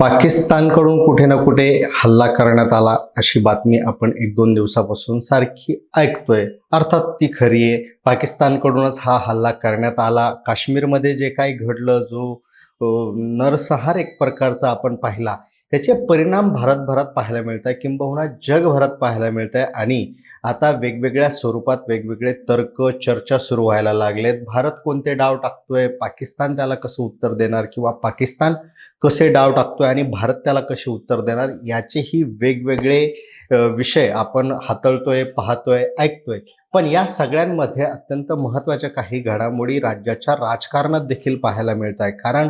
पाकिस्तानकडून कुठे ना कुठे हल्ला करण्यात आला अशी बातमी आपण एक दोन दिवसापासून सारखी ऐकतोय. अर्थात ती खरी आहे. पाकिस्तानकडूनच हा हल्ला करण्यात आला. काश्मीरमध्ये जे काही घडलं जो नरसहार नरसंहार एक प्रकारचा आपण पाहिला त्याचे परिणाम भारतभरात पाहायला मिळत आहे किंबहुना जगभरात पाहायला मिळत आहे आणि आता वेगवेगळ्या स्वरूपात वेगवेगळे तर्क चर्चा सुरू व्हायला लागलेत. भारत कोणते डाव टाकतोय? पाकिस्तान त्याला कसं उत्तर देणार? किंवा पाकिस्तान कसे डाव टाकतोय? आणि भारत त्याला कसे उत्तर देणार? याचेही वेगवेगळे विषय आपण हाताळतोय पाहतोय ऐकतोय. पण या सगळ्यांमध्ये अत्यंत महत्त्वाच्या काही घडामोडी राज्याच्या राजकारणात देखील पाहायला मिळत आहे कारण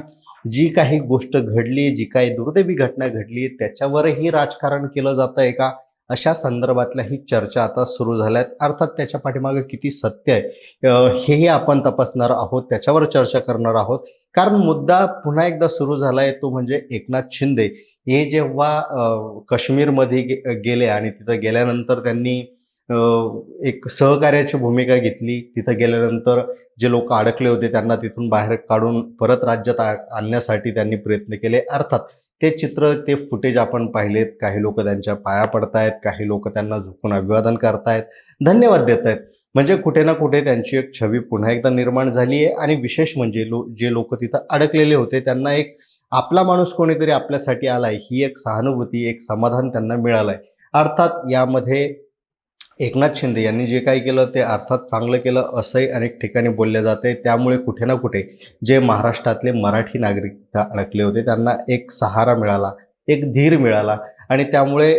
जी काही गोष्ट घडली जी काही दुर्दैवी घटना घडली त्याच्यावरही राजकारण केलं जातं आहे का? अशा संदर्भातल्या ही चर्चा आता सुरू झाल्यात. अर्थात त्याच्या पाठीमागे किती सत्य आहे? हेही आपण तपासणार आहोत त्याच्यावर चर्चा करणार आहोत. कारण मुद्दा पुन्हा एकदा सुरू झाला आहे तो म्हणजे एकनाथ शिंदे. हे जेव्हा काश्मीरमध्ये गे गेले आणि तिथं गेल्यानंतर त्यांनी एक सहकार्याची भूमिका घेतली. तिथं गेल्यानंतर जे लोक अडकले होते त्यांना तिथून बाहेर काढून परत राज्यात आ- आणण्यासाठी त्यांनी प्रयत्न केले. अर्थात ते चित्र ते फुटेज आपण पाहिलेत. काही लोक त्यांच्या पाया पडतायत काही लोक त्यांना झुकून अभिवादन करतायत. धन्यवाद देत आहेत म्हणजे कुठे ना कुठे त्यांची एक छवी पुन्हा एकदा निर्माण झाली आहे आणि विशेष म्हणजे लो जे लोक तिथं अडकलेले होते त्यांना एक आपला माणूस कोणीतरी आपल्यासाठी आलाय. ही एक सहानुभूती एक समाधान त्यांना मिळालंय. अर्थात यामध्ये एकनाथ शिंदे यांनी जे काही केलं ते अर्थात चांगलं केलं असंही अनेक ठिकाणी बोलले जाते. त्यामुळे कुठे ना कुठे जे महाराष्ट्रातले मराठी नागरिक अडकले होते त्यांना एक सहारा मिळाला एक धीर मिळाला आणि त्यामुळे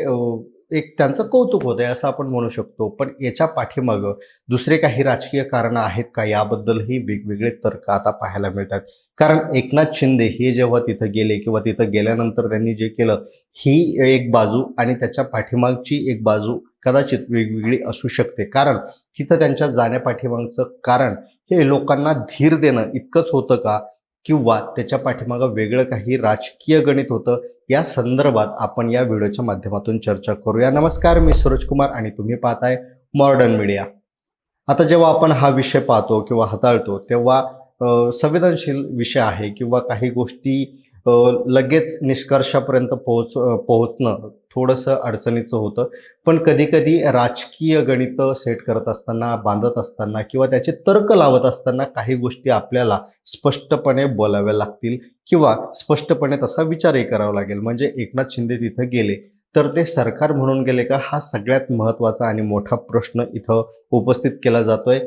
एक त्यांचं कौतुक होतं आहे असं आपण म्हणू शकतो. पण याच्या पाठीमागं दुसरे काही राजकीय कारणं आहेत का? याबद्दलही वेगवेगळे तर्क आता पाहायला मिळतात. कारण एकनाथ शिंदे हे जेव्हा तिथं गेले किंवा तिथं गेल्यानंतर त्यांनी जे केलं ही एक बाजू आणि त्याच्या पाठीमागची एक बाजू कदाचित वेगवेगळी असू शकते. कारण तिथं त्यांच्या जाण्यापाठीमागचं कारण हे लोकांना धीर देणं इतकंच होतं का? किंवा त्याच्या पाठीमागं वेगळं काही राजकीय गणित होतं? या संदर्भात आपण या व्हिडिओच्या माध्यमातून चर्चा करूया. नमस्कार मी सूरज कुमार आणि तुम्ही पाहताय मॉडर्न मीडिया. आता जेव्हा आपण हा विषय पाहतो किंवा हाताळतो तेव्हा संवेदनशील विषय आहे किंवा काही गोष्टी लगेच निष्कर्षापर्यंत पोहोच पोहोचणं थोडंसं अडचणीचं होतं. पण कधीकधी राजकीय गणितं सेट करत असताना बांधत असताना किंवा त्याचे तर्क लावत असताना काही गोष्टी आपल्याला स्पष्टपणे बोलाव्या लागतील किंवा स्पष्टपणे तसा विचारही करावा लागेल. म्हणजे एकनाथ शिंदे तिथं गेले तर ते सरकार म्हणून गेले का हा सगळ्यात महत्त्वाचा आणि मोठा प्रश्न इथं उपस्थित केला जातोय.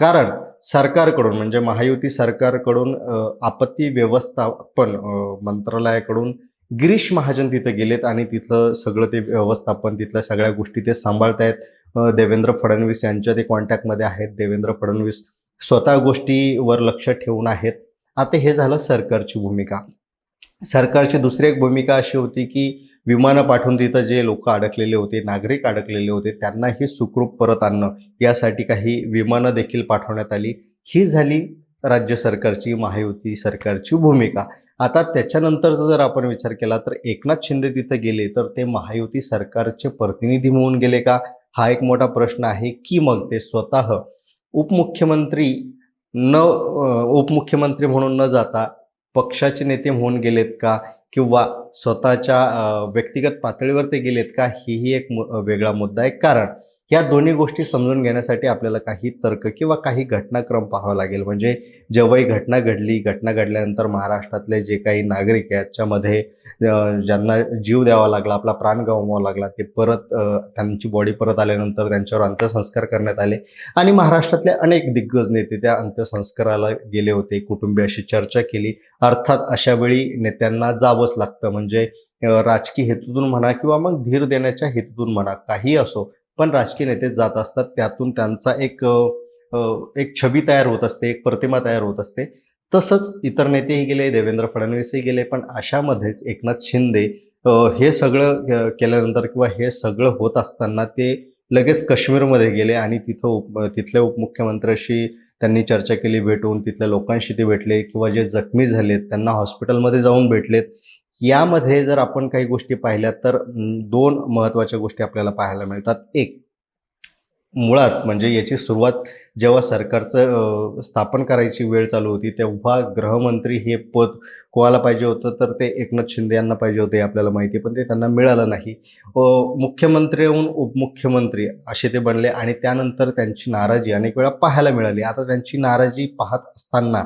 कारण सरकारकडून म्हणजे महायुती सरकारकडून आपत्ती व्यवस्थापन मंत्रालयाकडून गिरीश महाजन तिथं गेलेत आणि तिथलं सगळं ते व्यवस्थापन तिथल्या सगळ्या गोष्टी ते सांभाळतायत आहेत. देवेंद्र फडणवीस यांच्या ते कॉन्टॅक्टमध्ये आहेत. देवेंद्र फडणवीस स्वतः गोष्टीवर लक्ष ठेवून आहेत. आता हे झालं सरकारची भूमिका. सरकारची दुसरी एक भूमिका अशी होती की विमानं पाठवून तिथं जे लोक अडकलेले होते नागरिक अडकलेले होते त्यांनाही सुखरूप परत आणणं यासाठी काही विमानं देखील पाठवण्यात आली. ही झाली राज्य सरकारची महायुती सरकारची भूमिका. आता त्याच्यानंतरचा जर आपण विचार केला तर एकनाथ शिंदे तिथं गेले तर ते महायुती सरकारचे प्रतिनिधी म्हणून गेले का? हा एक मोठा प्रश्न आहे की मग ते स्वतः उपमुख्यमंत्री न उपमुख्यमंत्री म्हणून न जाता पक्षाचे नेते होऊन गेलेत का? किंवा स्वतःच्या व्यक्तिगत पातळीवर ते गेलेत का हेही एक मु- वेगळा मुद्दा आहे कारण. या दोन्ही गोष्टी समजून घेण्यासाठी आपल्याला काही तर्क किंवा काही घटनाक्रम पाहावा लागेल. म्हणजे जेव्हा ही घटना घडली घटना घडल्यानंतर महाराष्ट्रातले जे काही नागरिक आहेत याच्यामध्ये ज्यांना जीव द्यावा लागला आपला प्राण गमवावा लागला ते परत त्यांची बॉडी परत आल्यानंतर त्यांच्यावर अंत्यसंस्कार करण्यात आले. आणि महाराष्ट्रातले अनेक दिग्गज नेते त्या अंत्यसंस्काराला गेले होते. कुटुंबियाशी चर्चा केली. अर्थात अशा वेळी नेत्यांना जावंच लागतं. म्हणजे राजकीय हेतूतून म्हणा किंवा मग धीर देण्याच्या हेतूतून म्हणा काही असो पण राजकीय नेते जात असतात त्यातून त्यांचा एक एक छबी तयार होत असते एक प्रतिमा तयार होत असते. तसंच इतर नेतेही गेले देवेंद्र फडणवीसही गेले पण अशामध्येच एकनाथ शिंदे हे सगळं केल्यानंतर किंवा हे सगळं होत असताना ते लगेच काश्मीरमध्ये गेले आणि तिथं उप तिथल्या उपमुख्यमंत्र्याशी त्यांनी चर्चा केली भेटून तिथल्या लोकांशी ते भेटले किंवा जे जखमी झालेत त्यांना हॉस्पिटलमध्ये जाऊन भेटलेत. यामध्ये जर आपण काही गोष्टी पाहिल्या तर दोन महत्त्वाच्या गोष्टी आपल्याला पाहायला मिळतात. एक मुळात म्हणजे याची सुरुवात जेव्हा सरकारचं स्थापन करायची वेळ चालू होती तेव्हा गृहमंत्री हे पद कोणाला पाहिजे होतं? तर ते एकनाथ शिंदे यांना पाहिजे होते आपल्याला माहिती आहे. पण ते त्यांना मिळालं नाही. मुख्यमंत्री मुख्यमंत्रीहून उपमुख्यमंत्री असे ते बनले आणि त्यानंतर त्यांची नाराजी अनेक वेळा पाहायला मिळाली. आता त्यांची नाराजी पाहत असताना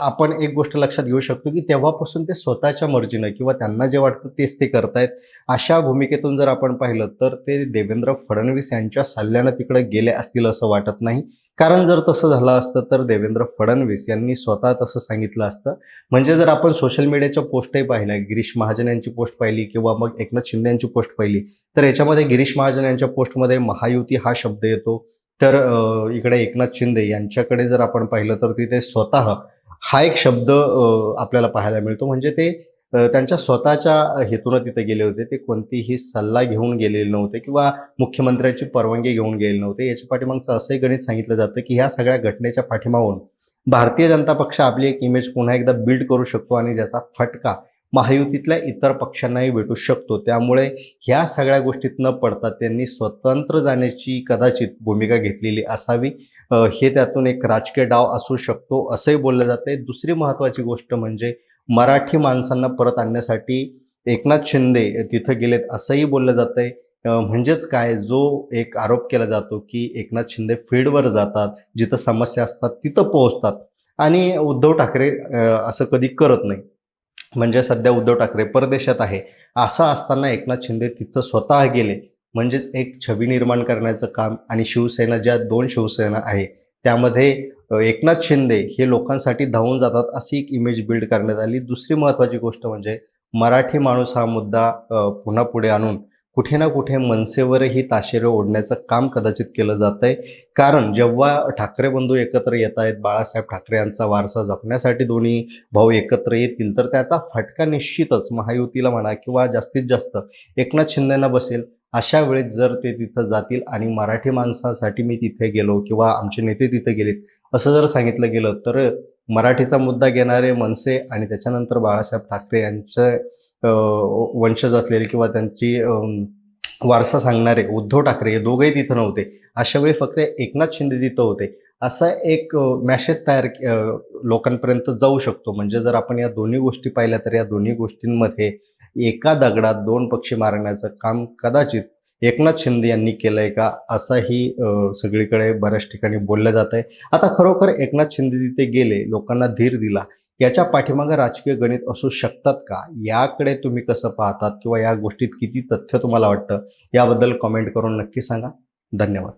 आपण एक गोष्ट लक्षात घेऊ शकतो की तेव्हापासून ते स्वतःच्या मर्जीनं किंवा त्यांना जे वाटतं तेच ते करतायत. अशा भूमिकेतून जर आपण पाहिलं तर ते देवेंद्र फडणवीस यांच्या सल्ल्यानं तिकडे गेले असतील असं वाटत नाही. कारण जर तसं झालं असतं तर देवेंद्र फडणवीस यांनी स्वतः तसं सांगितलं असतं. म्हणजे जर आपण सोशल मीडियाच्या पोस्टही पाहिल्या गिरीश महाजन यांची पोस्ट पाहिली किंवा मग एकनाथ शिंदे यांची पोस्ट पाहिली तर याच्यामध्ये गिरीश महाजन यांच्या पोस्टमध्ये महायुती हा शब्द येतो. तर इकडे एकनाथ शिंदे यांच्याकडे जर आपण पाहिलं तर तिथे स्वतः हा एक शब्द आपल्याला पाहायला मिळतो. म्हणजे ते त्यांच्या स्वतःच्या हेतूनं तिथे गेले होते. ते कोणतीही सल्ला घेऊन गेलेले नव्हते किंवा मुख्यमंत्र्याची परवानगी घेऊन गेले नव्हते. याच्या पाठीमागचं असंही गणित सांगितलं जातं की ह्या सगळ्या घटनेच्या पाठीमागून भारतीय जनता पक्ष आपली एक इमेज पुन्हा एकदा बिल्ड करू शकतो आणि ज्याचा फटका महायुतीतल्या इतर पक्षांनाही भेटू शकतो. त्यामुळे ह्या सगळ्या गोष्टीत न पडता त्यांनी स्वतंत्र जाण्याची कदाचित भूमिका घेतलेली असावी. हे त्यातून एक राजकीय डाव असू शकतो असंही बोललं जाते दुसरी महत्त्वाची गोष्ट म्हणजे मराठी माणसांना परत आणण्यासाठी एकनाथ शिंदे तिथं गेलेत असंही बोललं जात आहे म्हणजेच काय? जो एक आरोप केला जातो की एकनाथ शिंदे फील्डवर जातात जिथं समस्या असतात तिथं पोहोचतात. आणि उद्धव ठाकरे असं कधी करत नाही. म्हणजे सध्या उद्धव ठाकरे परदेशात आहे. असं असताना एकनाथ शिंदे तिथं स्वतः गेले. म्हणजेच एक छबी निर्माण करण्याचं काम आणि शिवसेना ज्या दोन शिवसेना आहे त्यामध्ये एकनाथ शिंदे हे लोकांसाठी धावून जातात अशी एक इमेज बिल्ड करण्यात आली. दुसरी महत्त्वाची गोष्ट म्हणजे मराठी माणूस हा मुद्दा पुन्हा पुढे आणून कुठे ना कुठे मनसेवरही ताशेरे ओढण्याचं काम कदाचित केलं जात आहे कारण जेव्हा ठाकरे बंधू एकत्र येत आहेत बाळासाहेब ठाकरे यांचा वारसा जपण्यासाठी दोन्ही भाऊ एकत्र येतील तर त्याचा फटका निश्चितच महायुतीला म्हणा किंवा जास्तीत जास्त एकनाथ शिंदेना बसेल. अशा वेळेस जर ते तिथं जातील आणि मराठी माणसासाठी मी तिथे गेलो किंवा आमचे नेते तिथे गेलेत असं जर सांगितलं गेलं तर मराठीचा मुद्दा घेणारे मनसे आणि त्याच्यानंतर बाळासाहेब ठाकरे यांचे वंशज असलेले किंवा त्यांची वारसा सांगणारे उद्धव ठाकरे हे दोघंही तिथं नव्हते. अशा वेळी फक्त एकनाथ शिंदे तिथं होते. असा एक मॅसेज तयार लोकांपर्यंत जाऊ शकतो. म्हणजे जर आपण या दोन्ही गोष्टी पाहिल्या तर या दोन्ही गोष्टींमध्ये एका दगडात दोन पक्षी मारण्याचं काम कदाचित एकनाथ शिंदे यांनी केलं आहे का असंही सगळीकडे बऱ्याच ठिकाणी बोललं जात आहे. आता खरोखर एकनाथ शिंदे तिथे गेले लोकांना धीर दिला याच्या पाठीमागं राजकीय गणित असू शकतात का? याकडे तुम्ही कसं पाहतात? किंवा या गोष्टीत किती तथ्य तुम्हाला वाटतं? याबद्दल कमेंट करून नक्की सांगा. धन्यवाद.